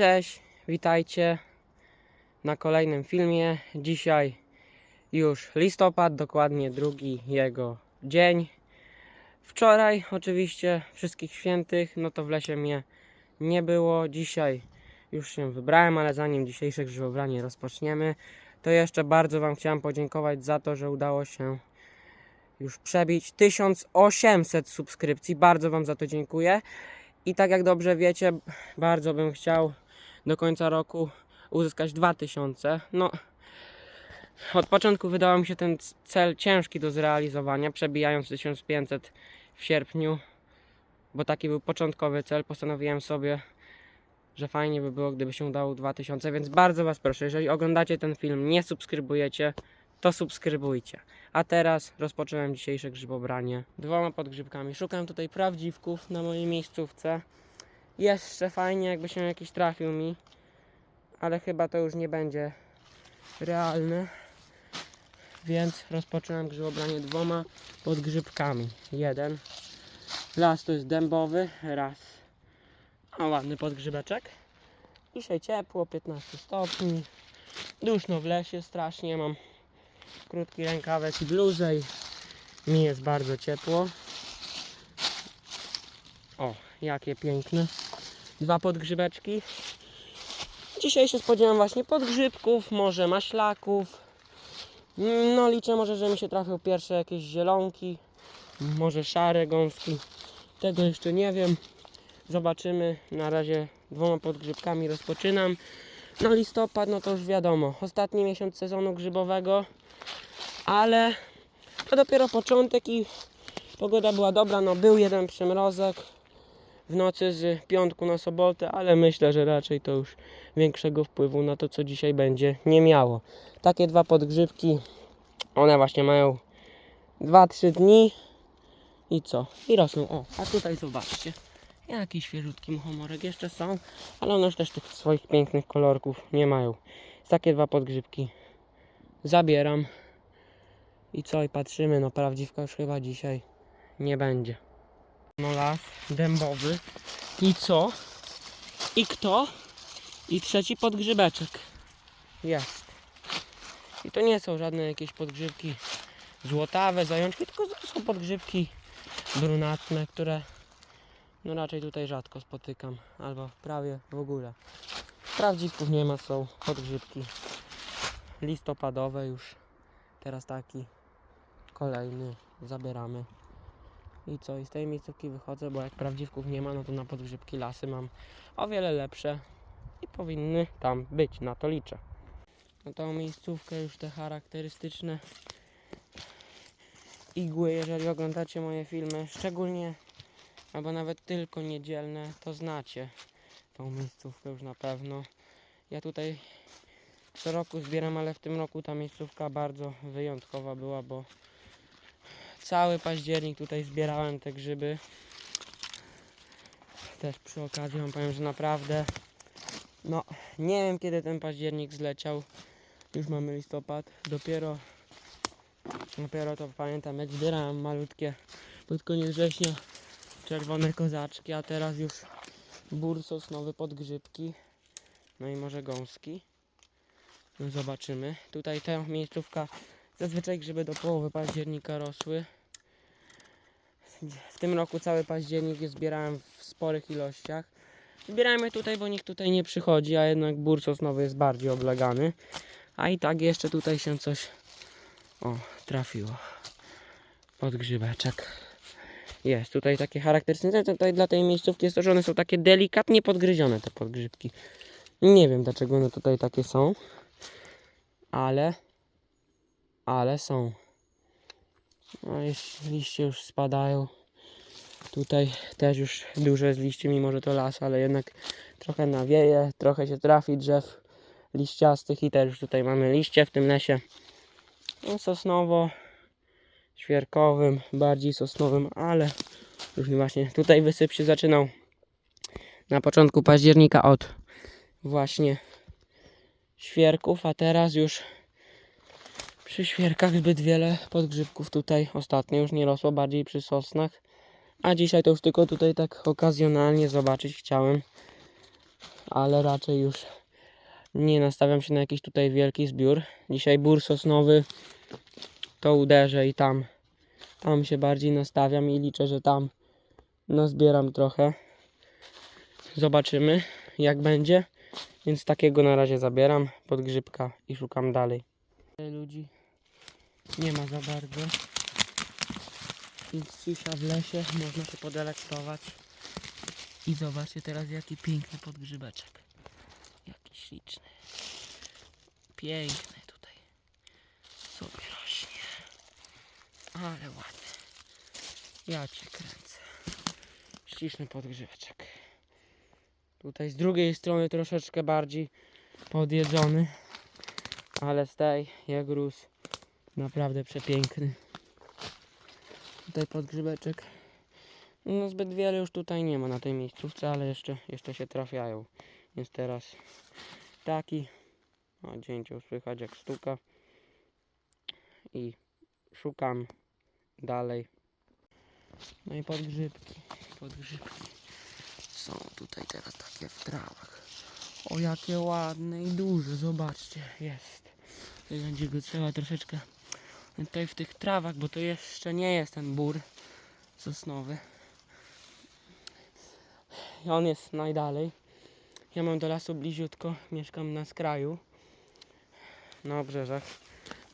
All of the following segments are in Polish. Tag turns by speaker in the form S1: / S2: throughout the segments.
S1: Cześć, witajcie na kolejnym filmie. Dzisiaj już listopad, dokładnie drugi jego dzień. Wczoraj oczywiście wszystkich świętych, no to w lesie mnie nie było. Dzisiaj już się wybrałem, ale zanim dzisiejsze grzybobranie rozpoczniemy, to jeszcze bardzo Wam chciałem podziękować za to, że udało się już przebić 1800 subskrypcji. Bardzo Wam za to dziękuję. I tak jak dobrze wiecie, bardzo bym chciał do końca roku uzyskać 2000. No, od początku wydawał mi się ten cel ciężki do zrealizowania, przebijając 1500 w sierpniu, bo taki był początkowy cel. Postanowiłem sobie, że fajnie by było, gdyby się udało 2000, więc bardzo Was proszę, jeżeli oglądacie ten film, nie subskrybujecie, to subskrybujcie. A teraz rozpocząłem dzisiejsze grzybobranie dwoma podgrzybkami. Szukam tutaj prawdziwków na mojej miejscówce. Jeszcze fajnie, jakby się jakiś trafił mi, ale chyba to już nie będzie realne. Więc rozpocząłem grzybobranie dwoma podgrzybkami. Jeden. Las to jest dębowy, raz. A ładny podgrzybeczek. Dzisiaj ciepło, 15 stopni. Duszno w lesie strasznie. Mam krótki rękawek i bluzę mi jest bardzo ciepło. O, jakie piękne. Dwa podgrzybeczki. Dzisiaj się spodziewam właśnie podgrzybków, może maślaków. No liczę może, że mi się trafią pierwsze jakieś zielonki, może szare gąski. Tego jeszcze nie wiem. Zobaczymy. Na razie dwoma podgrzybkami rozpoczynam. No listopad, no to już wiadomo. Ostatni miesiąc sezonu grzybowego. Ale to dopiero początek i pogoda była dobra. No był jeden przymrozek w nocy z piątku na sobotę, ale myślę, że raczej to już większego wpływu na to, co dzisiaj będzie, nie miało. Takie dwa podgrzybki, one właśnie mają 2-3 dni i co? I rosną. O, a tutaj zobaczcie. Jaki świeżutki muchomorek jeszcze są, ale one już też tych swoich pięknych kolorków nie mają. Takie dwa podgrzybki zabieram. I co? I patrzymy, no prawdziwka już chyba dzisiaj nie będzie. No las dębowy. I co? I kto? I trzeci podgrzybeczek. Jest. I to nie są żadne jakieś podgrzybki złotawe, zajączki, tylko to są podgrzybki brunatne, które no raczej tutaj rzadko spotykam, albo prawie w ogóle. Prawdziwków nie ma, są podgrzybki listopadowe już. Teraz taki kolejny zabieramy. I co? I z tej miejscówki wychodzę, bo jak prawdziwków nie ma, no to na podgrzybki lasy mam o wiele lepsze i powinny tam być, na to liczę. Na tą miejscówkę już te charakterystyczne igły, jeżeli oglądacie moje filmy, szczególnie albo nawet tylko niedzielne, to znacie tą miejscówkę już na pewno. Ja tutaj co roku zbieram, ale w tym roku ta miejscówka bardzo wyjątkowa była, bo cały październik tutaj zbierałem te grzyby. Też przy okazji wam powiem, że naprawdę no nie wiem kiedy ten październik zleciał. Już mamy listopad. Dopiero dopiero to pamiętam jak zbierałem malutkie pod koniec września czerwone kozaczki, a teraz już bór sosnowy podgrzybki. No i może gąski. No zobaczymy. Tutaj ta miejscówka zazwyczaj grzyby do połowy października rosły. W tym roku cały październik je zbierałem w sporych ilościach. Zbierałem je tutaj, bo nikt tutaj nie przychodzi, a jednak bór sosnowy jest bardziej oblegany. A i tak jeszcze tutaj się coś o, trafiło. Podgrzybeczek. Jest tutaj takie charakterystyczne. Tutaj dla tej miejscówki jest to, że one są takie delikatnie podgryzione te podgrzybki. Nie wiem dlaczego one tutaj takie są. Ale ale są. No liście już spadają. Tutaj też już dużo jest liści, mimo że to las, ale jednak trochę nawieje, trochę się trafi drzew liściastych i też już tutaj mamy liście w tym lesie. No, sosnowo, świerkowym, bardziej sosnowym, ale już właśnie tutaj wysyp się zaczynał na początku października od właśnie świerków, a teraz już przy świerkach zbyt wiele podgrzybków tutaj ostatnio już nie rosło, bardziej przy sosnach. A dzisiaj to już tylko tutaj tak okazjonalnie zobaczyć chciałem. ale raczej już nie nastawiam się na jakiś tutaj wielki zbiór. Dzisiaj bór sosnowy to uderzę i tam, tam się bardziej nastawiam i liczę, że tam no zbieram trochę. Zobaczymy jak będzie. Więc takiego na razie zabieram pod grzybka i szukam dalej. Ludzi nie ma za bardzo. Więc cisza w lesie, można się podelektować. I zobaczcie teraz jaki piękny podgrzybeczek. Jaki śliczny. Piękny tutaj. Sobie rośnie. Ale ładny. Ja cię kręcę. Śliczny podgrzybeczek. Tutaj z drugiej strony troszeczkę bardziej podjedzony. Ale z tej jak rósł. Naprawdę przepiękny. Tutaj podgrzybeczek. No zbyt wiele już tutaj nie ma na tej miejscówce, ale jeszcze, jeszcze się trafiają. Jest teraz taki. O, dzięcioł słychać jak stuka. I szukam dalej. No i podgrzybki. Podgrzybki. Są tutaj teraz takie w trawach. O jakie ładne i duże, zobaczcie, jest. Będzie go trzeba troszeczkę tutaj w tych trawach, bo to jeszcze nie jest ten bór sosnowy. I on jest najdalej. Ja mam do lasu bliziutko, mieszkam na skraju, na obrzeżach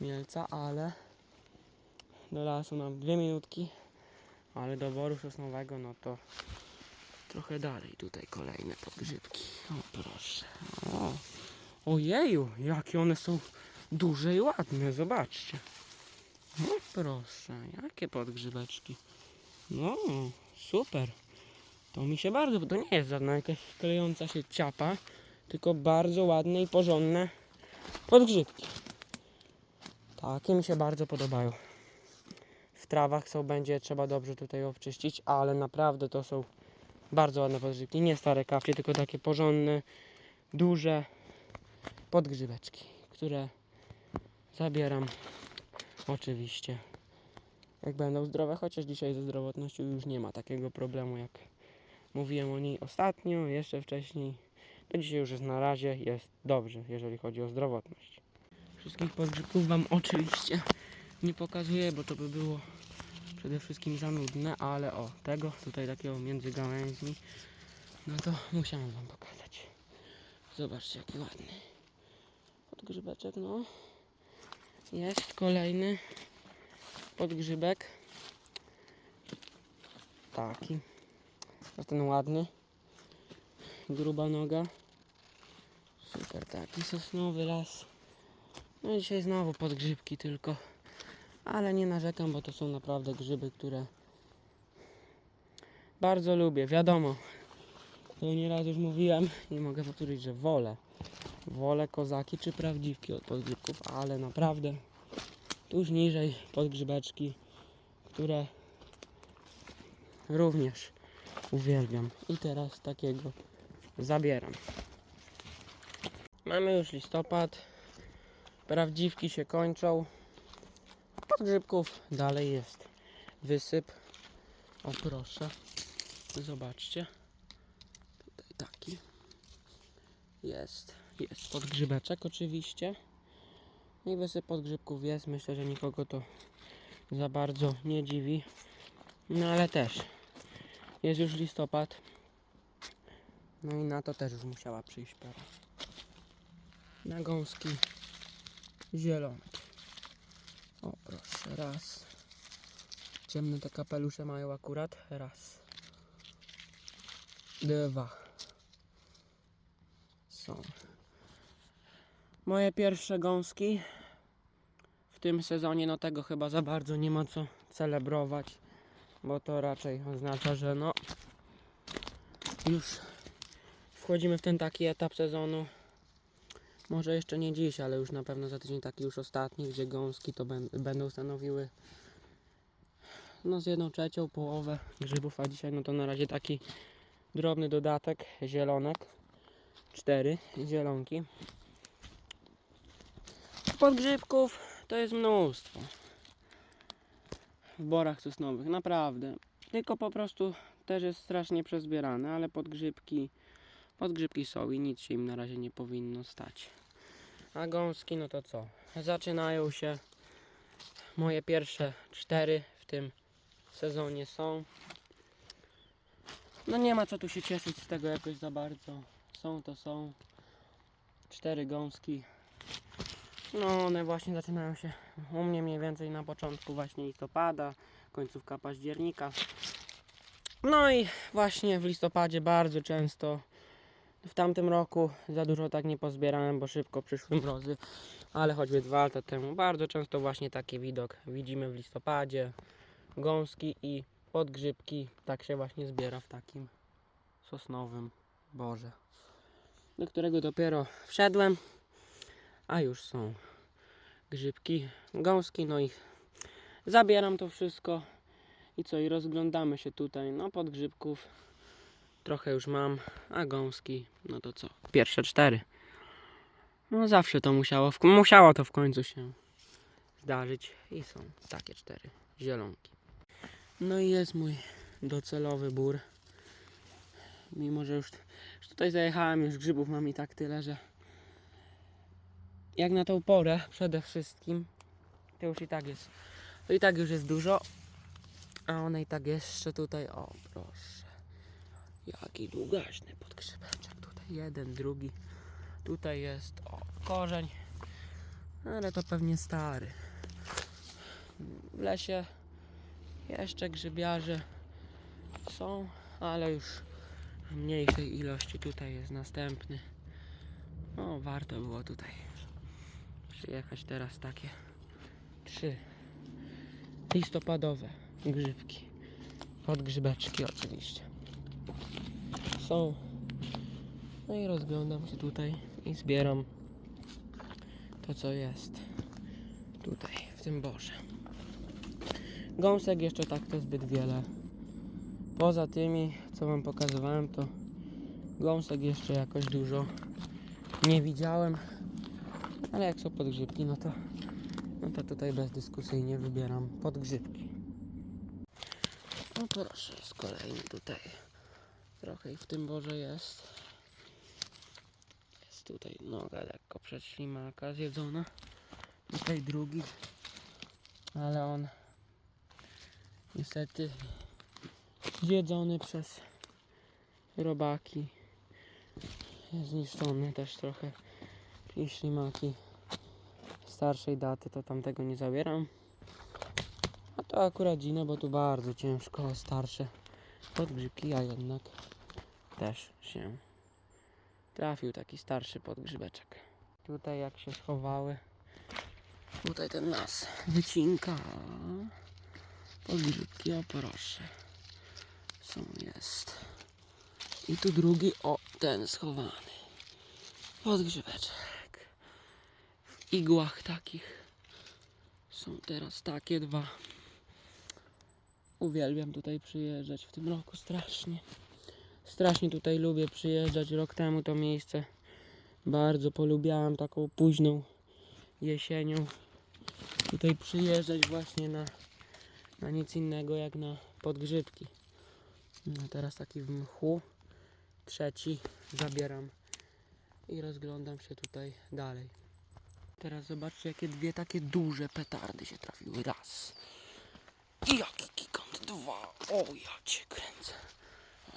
S1: Mielca, ale do lasu mam dwie minutki, ale do boru sosnowego no to trochę dalej. Tutaj kolejne podgrzybki. O proszę. O. Ojeju, jakie one są duże i ładne, zobaczcie. No proszę, jakie podgrzybeczki. No, super. To mi się bardzo, to nie jest żadna jakaś klejąca się ciapa, tylko bardzo ładne i porządne podgrzybki. Takie mi się bardzo podobają. W trawach są, będzie trzeba dobrze tutaj obczyścić, ale naprawdę to są bardzo ładne podgrzybki. Nie stare kawcie, tylko takie porządne, duże podgrzybeczki, które zabieram oczywiście jak będą zdrowe, chociaż dzisiaj ze zdrowotnością już nie ma takiego problemu jak mówiłem o niej ostatnio, jeszcze wcześniej. To dzisiaj już jest na razie, jest dobrze, jeżeli chodzi o zdrowotność. Wszystkich podgrzybków Wam oczywiście nie pokazuję, bo to by było przede wszystkim za nudne, ale o, tego tutaj takiego między gałęźmi, no to musiałem Wam pokazać. Zobaczcie jaki ładny podgrzybeczek, no. Jest kolejny podgrzybek. Taki. Ten ładny. Gruba noga. Super, taki sosnowy las. No i dzisiaj znowu podgrzybki tylko. Ale nie narzekam, bo to są naprawdę grzyby, które bardzo lubię. Wiadomo, to nieraz już mówiłem i mogę powtórzyć, że wolę. Wolę kozaki czy prawdziwki od podgrzybków, ale naprawdę tuż niżej podgrzybeczki, które również uwielbiam. I teraz takiego zabieram. Mamy już listopad. Prawdziwki się kończą. Podgrzybków dalej jest wysyp. O proszę. Zobaczcie. Tutaj taki. Jest. Jest podgrzybeczek oczywiście. I wysyp podgrzybków jest. Myślę, że nikogo to za bardzo nie dziwi. No ale też jest już listopad. No i na to też już musiała przyjść pora. Na gąski zielonki. O proszę, raz. Ciemne te kapelusze mają akurat. Raz. Dwa. Są. Moje pierwsze gąski w tym sezonie, no tego chyba za bardzo nie ma co celebrować, bo to raczej oznacza, że no już wchodzimy w ten taki etap sezonu. Może jeszcze nie dziś, ale już na pewno za tydzień taki już ostatni, gdzie gąski to będą stanowiły no z jedną trzecią połowę grzybów, a dzisiaj no to na razie taki drobny dodatek, zielonek. Cztery zielonki. Podgrzybków to jest mnóstwo. W borach sosnowych, naprawdę. Tylko po prostu też jest strasznie przezbierane, ale podgrzybki Podgrzybki są i nic się im na razie nie powinno stać. A gąski, no to co? Zaczynają się. Moje pierwsze cztery w tym sezonie są. No nie ma co tu się cieszyć z tego jakoś za bardzo. Są to są. Cztery gąski. No one właśnie zaczynają się u mnie mniej więcej na początku właśnie listopada, końcówka października. No i właśnie w listopadzie bardzo często w tamtym roku za dużo tak nie pozbierałem, bo szybko przyszły mrozy, ale choćby dwa lata temu bardzo często właśnie taki widok widzimy w listopadzie. Gąski i podgrzybki, tak się właśnie zbiera w takim sosnowym borze, do którego dopiero wszedłem, a już są grzybki, gąski, no i zabieram to wszystko i co, i rozglądamy się tutaj, no podgrzybków trochę już mam, a gąski, no to co, pierwsze cztery. No zawsze to musiało, musiało to w końcu się zdarzyć i są takie cztery zielonki. No i jest mój docelowy bór. Mimo, że już, już tutaj zajechałem, już grzybów mam i tak tyle, że jak na tą porę przede wszystkim, to już i tak jest, to i tak już jest dużo, a one i tak jeszcze tutaj, o proszę, jaki długaśny podgrzebeczek, tutaj jeden, drugi, tutaj jest, o korzeń, ale to pewnie stary. W lesie jeszcze grzybiarze są, ale już w mniejszej ilości. Tutaj jest następny. No warto było tutaj przyjechać teraz takie trzy listopadowe grzybki. Podgrzybeczki oczywiście. Są. No i rozglądam się tutaj i zbieram to co jest tutaj w tym borze. Gąsek jeszcze tak to zbyt wiele. Poza tymi, co wam pokazywałem, to gąsek jeszcze jakoś dużo nie widziałem. Ale jak są podgrzybki, no to, no to tutaj bezdyskusyjnie wybieram podgrzybki. No proszę, jest kolejny tutaj. Trochę ich w tym borze jest. Jest tutaj noga lekko przed ślimaka zjedzona. Tutaj drugi. Ale on niestety zjedzony przez robaki. Zniszczony też trochę. I ślimaki starszej daty to tamtego nie zabieram. A to akurat dzina, bo tu bardzo ciężko starsze podgrzybki, a jednak też się trafił taki starszy podgrzybeczek. Tutaj jak się schowały, tutaj ten nas wycinka. Podgrzybki, o proszę. Są, jest. I tu drugi, o, ten schowany. Podgrzybeczek. Igłach takich. Są teraz takie dwa. Uwielbiam tutaj przyjeżdżać w tym roku strasznie. Strasznie tutaj lubię przyjeżdżać. Rok temu to miejsce bardzo polubiałem taką późną jesienią. Tutaj przyjeżdżać właśnie na, na nic innego jak na podgrzybki. No teraz taki w mchu. Trzeci zabieram i rozglądam się tutaj dalej. Teraz zobaczcie, jakie dwie takie duże petardy się trafiły. Raz. I jaki gigant. Dwa. O, ja cię kręcę.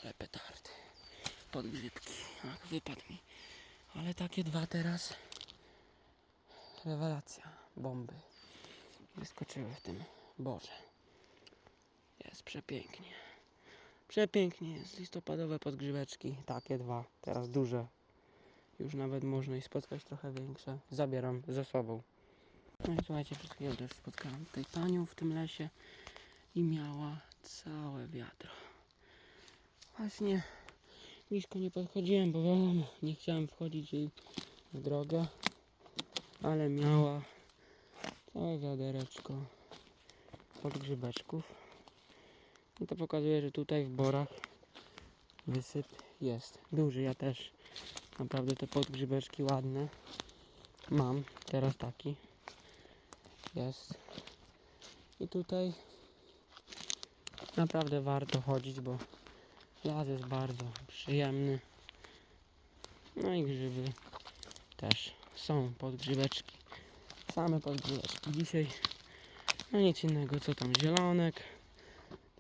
S1: Ale petardy. Podgrzybki. Ach, wypadł mi. Ale takie dwa teraz. Rewelacja. Bomby. Wyskoczyły w tym borze. Jest przepięknie. Przepięknie jest. Listopadowe podgrzybeczki. Takie dwa. Teraz duże. Już nawet można i spotkać trochę większe. Zabieram ze sobą. No i słuchajcie, przed chwilą też spotkałam tutaj panią w tym lesie i miała całe wiadro. Właśnie blisko nie podchodziłem, bo wiadomo, nie chciałem wchodzić jej w drogę, ale miała całe wiadereczko podgrzybeczków. I to pokazuje, że tutaj w borach wysyp jest duży. Ja też naprawdę te podgrzybeczki ładne mam. Teraz taki jest. I tutaj naprawdę warto chodzić, bo las jest bardzo przyjemny. No i grzyby też są podgrzybeczki. Same podgrzybeczki. Dzisiaj no nic innego, co tam zielonek,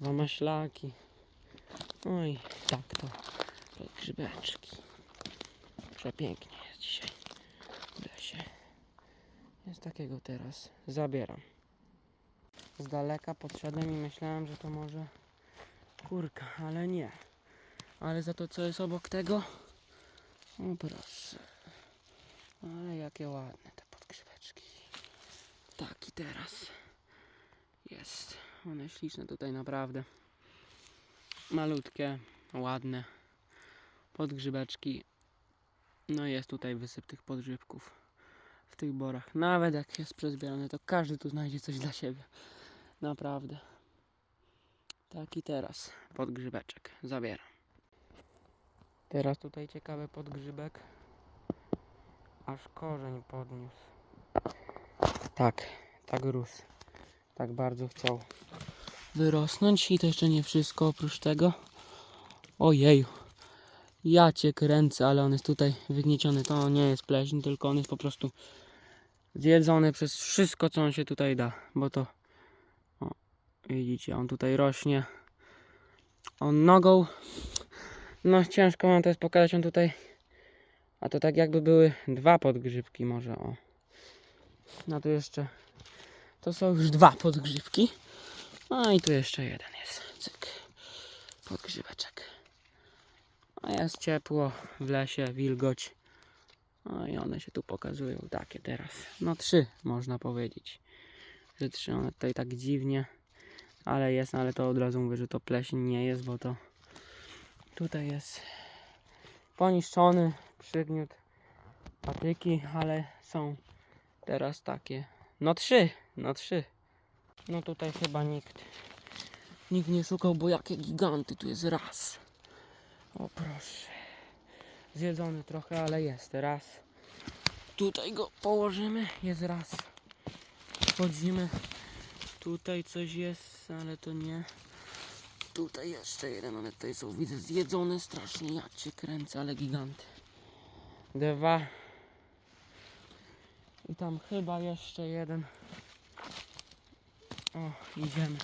S1: dwa maślaki. No i tak to podgrzybeczki. Przepięknie jest dzisiaj w lesie. Jest takiego teraz. Zabieram. Z daleka podszedłem i myślałem, że to może kurka, ale nie. Ale za to co jest obok tego? O proszę. Ale jakie ładne te podgrzybeczki. Taki teraz jest. One śliczne tutaj naprawdę. Malutkie, ładne podgrzybeczki. No jest tutaj wysyp tych podgrzybków w tych borach. Nawet jak jest przezbierane, to każdy tu znajdzie coś dla siebie. Naprawdę. Taki teraz podgrzybeczek zabieram. Teraz tutaj ciekawy podgrzybek. Aż korzeń podniósł. Tak, tak rósł. Tak bardzo chciał wyrosnąć. I to jeszcze nie wszystko oprócz tego. Ojeju. Ja cię kręcę, ale on jest tutaj wygnieciony. To nie jest pleśń, tylko on jest po prostu zjedzony przez wszystko, co on się tutaj da. Bo to, o, widzicie, on tutaj rośnie. On nogą, no ciężko mam to jest pokazać, on tutaj, a to tak jakby były dwa podgrzybki może, o. No tu jeszcze, to są już dwa podgrzybki. No i tu jeszcze jeden jest, cyk, podgrzybeczek. A jest ciepło w lesie, wilgoć. No i one się tu pokazują takie teraz. No trzy można powiedzieć. Że trzy one tutaj tak dziwnie. Ale jest, ale to od razu mówię, że to pleśń nie jest, bo to tutaj jest poniszczony przygniót patyki, ale są teraz takie. No trzy, no trzy. No tutaj chyba nikt nikt nie szukał, bo jakie giganty tu jest raz. O proszę. Zjedzony trochę, ale jest raz. Tutaj go położymy. Jest raz. Wchodzimy. Tutaj coś jest, ale to nie. Tutaj jeszcze jeden, one tutaj są widzę zjedzone strasznie. Ja cię kręcę, ale giganty. Dwa. I tam chyba jeszcze jeden. O, idziemy.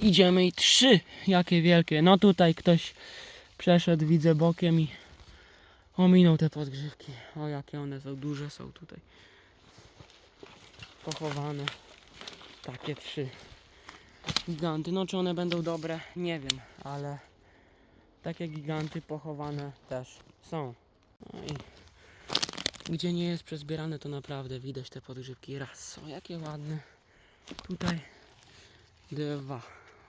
S1: Idziemy i trzy. Jakie wielkie. No tutaj ktoś przeszedł, widzę bokiem i ominął te podgrzywki. O, jakie one są duże są tutaj. Pochowane. Takie trzy giganty. No, czy one będą dobre? Nie wiem, ale takie giganty pochowane też są. No i gdzie nie jest przezbierane, to naprawdę widać te podgrzybki. Raz są, jakie ładne. Tutaj dwa.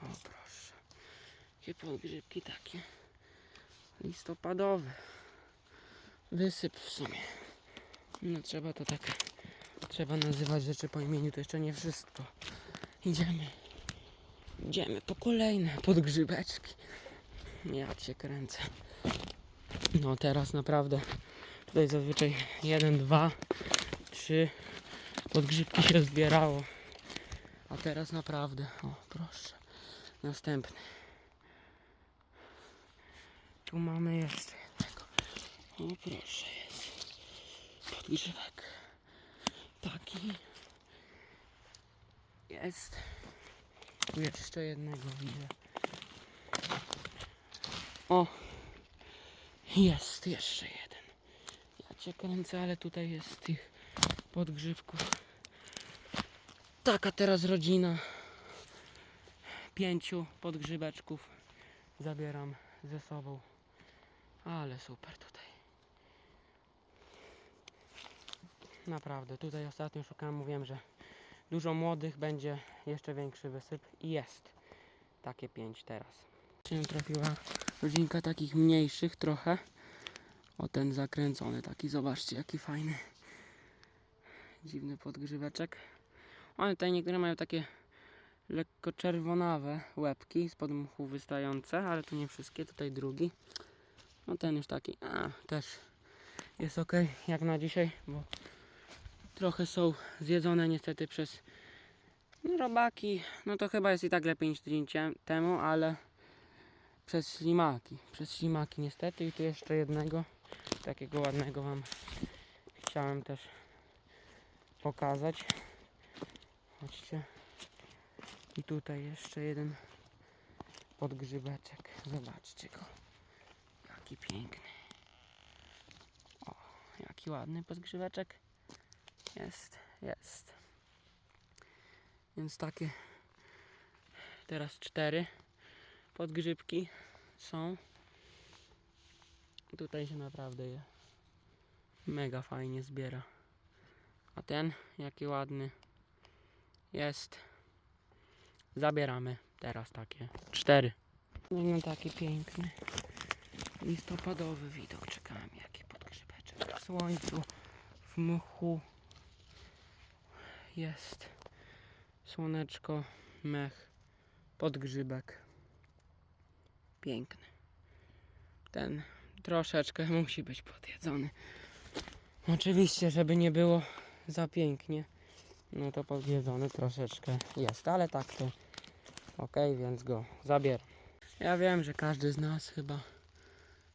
S1: O, proszę. Jakie podgrzybki takie listopadowy. Wysyp w sumie. No trzeba to tak. Trzeba nazywać rzeczy po imieniu, to jeszcze nie wszystko. Idziemy. Idziemy po kolejne podgrzybeczki. Ja cię kręcę. No teraz naprawdę tutaj zazwyczaj jeden, dwa, trzy podgrzybki się zbierało. A teraz naprawdę, o proszę, następny. Tu mamy jeszcze jednego. O proszę jest. Podgrzewek. Taki. Jest. Tu jeszcze jednego widzę. O. Jest jeszcze jeden. Ja cię kręcę, ale tutaj jest tych podgrzewków. Taka teraz rodzina. Pięciu podgrzybeczków zabieram ze sobą. Ale super tutaj. Naprawdę, tutaj ostatnio szukałem, mówiłem, że dużo młodych będzie jeszcze większy wysyp i jest. Takie pięć teraz. Się trafiła rodzinka takich mniejszych trochę. O ten zakręcony taki, zobaczcie jaki fajny. Dziwny podgrzyweczek. One tutaj niektóre mają takie lekko czerwonawe łebki spod mchu wystające, ale to nie wszystkie, tutaj drugi. No ten już taki, a też jest ok jak na dzisiaj, bo trochę są zjedzone niestety przez robaki. No to chyba jest i tak lepiej niż tydzień temu, ale przez ślimaki. Przez ślimaki niestety i tu jeszcze jednego Takiego ładnego Wam chciałem też pokazać. Chodźcie. I tutaj jeszcze jeden podgrzybeczek. Zobaczcie go. Jaki piękny. O, jaki ładny podgrzybeczek. Jest, jest. Więc takie teraz cztery podgrzybki są. Tutaj się naprawdę je mega fajnie zbiera. A ten, jaki ładny jest. Zabieramy teraz takie cztery. No taki piękny listopadowy widok. Czekałem jaki podgrzybeczek w słońcu, w mchu. Jest słoneczko, mech, podgrzybek. Piękny. Ten troszeczkę musi być podjedzony. Oczywiście, żeby nie było za pięknie, no to podjedzony troszeczkę jest, ale tak to ok, więc go zabieram. Ja wiem, że każdy z nas chyba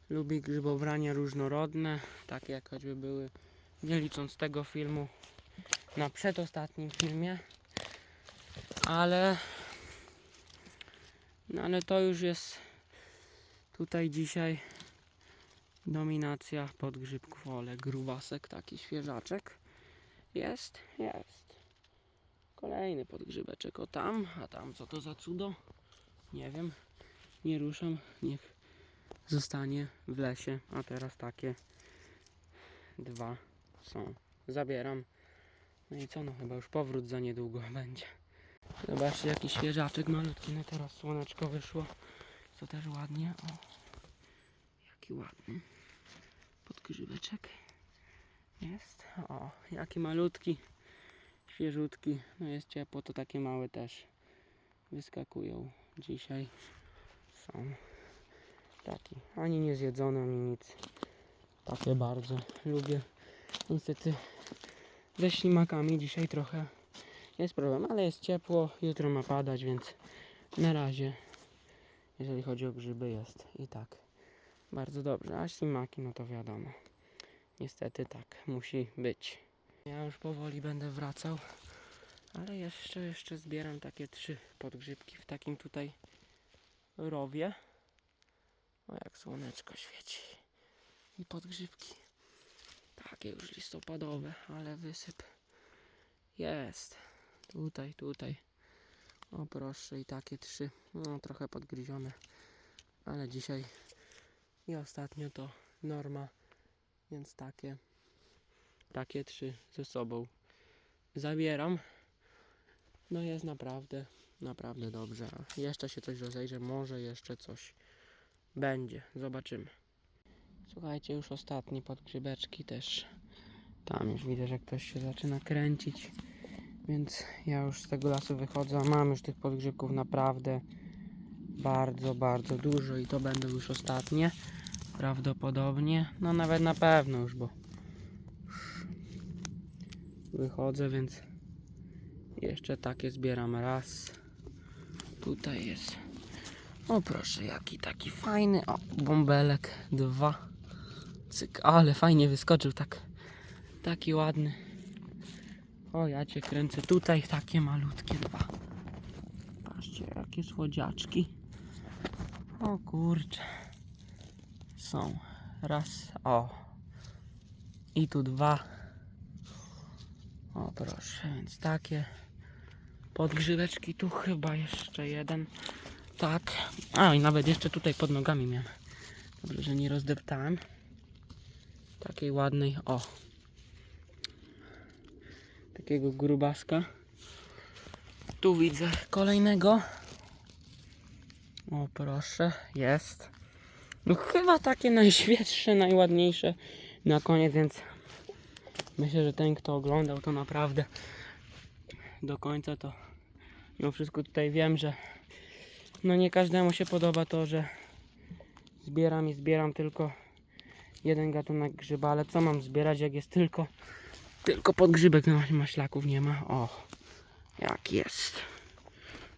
S1: lubi grzybobrania różnorodne, takie jak choćby były, nie licząc tego filmu, na przedostatnim filmie, ale no ale to już jest tutaj dzisiaj dominacja podgrzybków, ole grubasek, taki świeżaczek. Jest, jest. Kolejny podgrzybeczek, o tam, a tam co to za cudo, nie wiem, nie ruszam, niech zostanie w lesie, a teraz takie dwa są, zabieram, no i co, no chyba już powrót za niedługo będzie. Zobaczcie jaki świeżaczek malutki, no teraz słoneczko wyszło, to też ładnie, o, jaki ładny. Podgrzybeczek jest, o, jaki malutki, świeżutki, no jest ciepło, to takie małe też wyskakują. Dzisiaj, są taki, ani nie zjedzone, ani nic, takie bardzo lubię, niestety ze ślimakami dzisiaj trochę jest problem, ale jest ciepło, jutro ma padać, więc na razie, jeżeli chodzi o grzyby, jest i tak bardzo dobrze. A ślimaki, no to wiadomo, niestety tak musi być. Ja już powoli będę wracał, ale jeszcze, jeszcze zbieram takie trzy podgrzybki w takim tutaj rowie. O, jak słoneczko świeci. I podgrzybki. Takie już listopadowe, ale wysyp jest. Tutaj, tutaj. O proszę, i takie trzy. No trochę podgryzione. Ale dzisiaj i ostatnio to norma. Więc takie. Takie trzy ze sobą zabieram. No jest naprawdę, naprawdę dobrze. Jeszcze się coś rozejrzę, może jeszcze coś będzie. Zobaczymy. Słuchajcie, już ostatni podgrzybeczki też. Tam już widzę, że ktoś się zaczyna kręcić. Więc ja już z tego lasu wychodzę. Mam już tych podgrzybków naprawdę bardzo, bardzo dużo i to będą już ostatnie. Prawdopodobnie. No nawet na pewno już, bo wychodzę, więc jeszcze takie zbieram raz. Tutaj jest. O proszę, jaki taki fajny. O, bąbelek. Dwa. Cyk, ale fajnie wyskoczył tak. Taki ładny. O, ja cię kręcę tutaj, takie malutkie dwa. Patrzcie, jakie słodziaczki. O kurcze. Są. Raz, o. I tu dwa. O, proszę, więc takie podgrzyweczki. Tu chyba jeszcze jeden. Tak. A, i nawet jeszcze tutaj pod nogami miałem. Dobrze, że nie rozdeptałem. Takiej ładnej, o, takiego grubaska. Tu widzę kolejnego. O proszę, jest. No chyba takie najświeższe, najładniejsze na koniec, więc myślę, że ten kto oglądał to naprawdę do końca to mimo wszystko tutaj wiem, że no nie każdemu się podoba to, że zbieram i zbieram tylko jeden gatunek grzyba, ale co mam zbierać jak jest tylko tylko podgrzybek na maślaków nie ma. O, jak jest.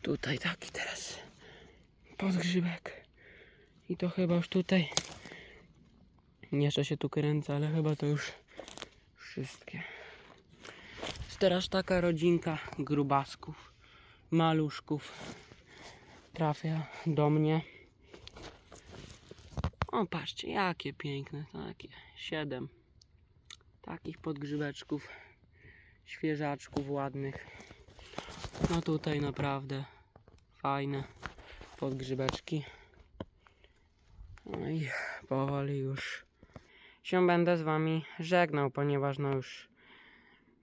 S1: Tutaj taki teraz podgrzybek. I to chyba już tutaj Jeszcze się tu kręcę, ale chyba to już wszystkie. Jest teraz taka rodzinka grubasków, maluszków trafia do mnie. O, patrzcie, jakie piękne, takie siedem takich podgrzybeczków, świeżaczków ładnych. No tutaj naprawdę fajne podgrzybeczki. No i powoli już się będę z wami żegnał, ponieważ no już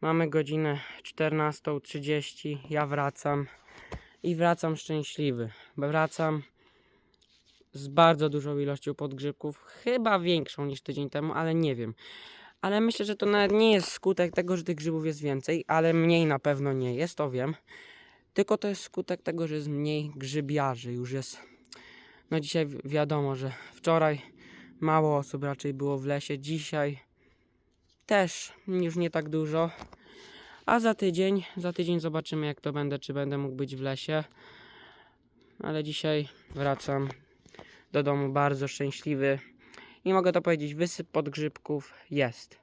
S1: mamy godzinę 14.30. Ja wracam i wracam szczęśliwy. Wracam z bardzo dużą ilością podgrzybków, chyba większą niż tydzień temu, ale nie wiem. Ale myślę, że to nawet nie jest skutek tego, że tych grzybów jest więcej, ale mniej na pewno nie jest, to wiem. Tylko to jest skutek tego, że jest mniej grzybiarzy. Już jest. No dzisiaj wi- wiadomo, że wczoraj mało osób raczej było w lesie. Dzisiaj też już nie tak dużo. A za tydzień, za tydzień zobaczymy jak to będę, czy będę mógł być w lesie. Ale dzisiaj wracam do domu bardzo szczęśliwy. I mogę to powiedzieć, wysyp podgrzybków jest.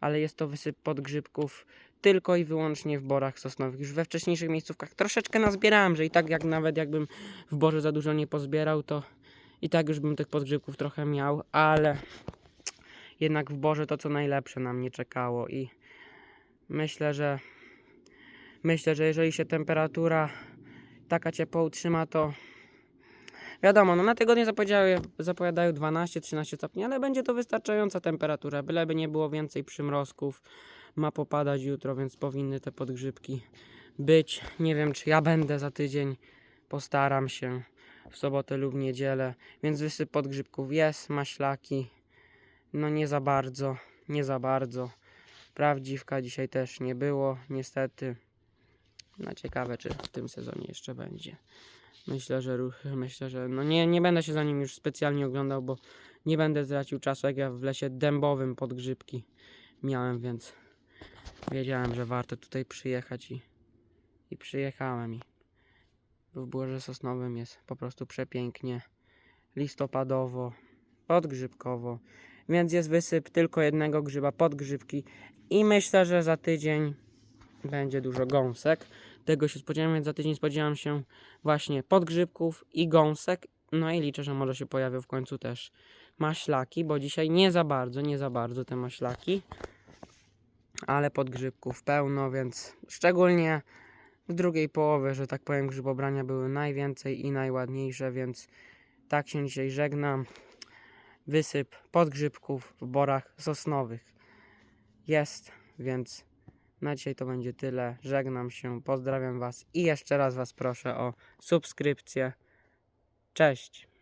S1: Ale jest to wysyp podgrzybków tylko i wyłącznie w borach sosnowych. Już we wcześniejszych miejscówkach troszeczkę nazbierałem, że i tak jak nawet jakbym w borze za dużo nie pozbierał, to i tak już bym tych podgrzybków trochę miał, ale jednak w borze to co najlepsze na mnie czekało i myślę, że myślę, że jeżeli się temperatura taka ciepła utrzyma, to wiadomo, no na tygodnie zapowiadają, zapowiadają 12-13 stopni, ale będzie to wystarczająca temperatura, byleby nie było więcej przymrozków. Ma popadać jutro, więc powinny te podgrzybki być. Nie wiem, czy ja będę za tydzień. Postaram się w sobotę lub niedzielę. Więc wysyp podgrzybków jest, maślaki. No nie za bardzo, nie za bardzo. Prawdziwka dzisiaj też nie było, niestety. No ciekawe, czy w tym sezonie jeszcze będzie. Myślę, że ruchy, myślę, że no nie, nie będę się za nim już specjalnie oglądał, bo nie będę tracił czasu, jak ja w lesie dębowym podgrzybki miałem, więc wiedziałem, że warto tutaj przyjechać i, i przyjechałem i w Borze Sosnowym jest po prostu przepięknie, listopadowo, podgrzybkowo, więc jest wysyp tylko jednego grzyba, podgrzybki i myślę, że za tydzień będzie dużo gąsek. Tego się spodziewam, więc za tydzień spodziewam się właśnie podgrzybków i gąsek. No i liczę, że może się pojawią w końcu też maślaki, bo dzisiaj nie za bardzo, nie za bardzo te maślaki. Ale podgrzybków pełno, więc szczególnie w drugiej połowie, że tak powiem, grzybobrania były najwięcej i najładniejsze, więc tak się dzisiaj żegnam. Wysyp podgrzybków w borach sosnowych jest, więc na dzisiaj to będzie tyle. Żegnam się, pozdrawiam Was i jeszcze raz Was proszę o subskrypcję. Cześć!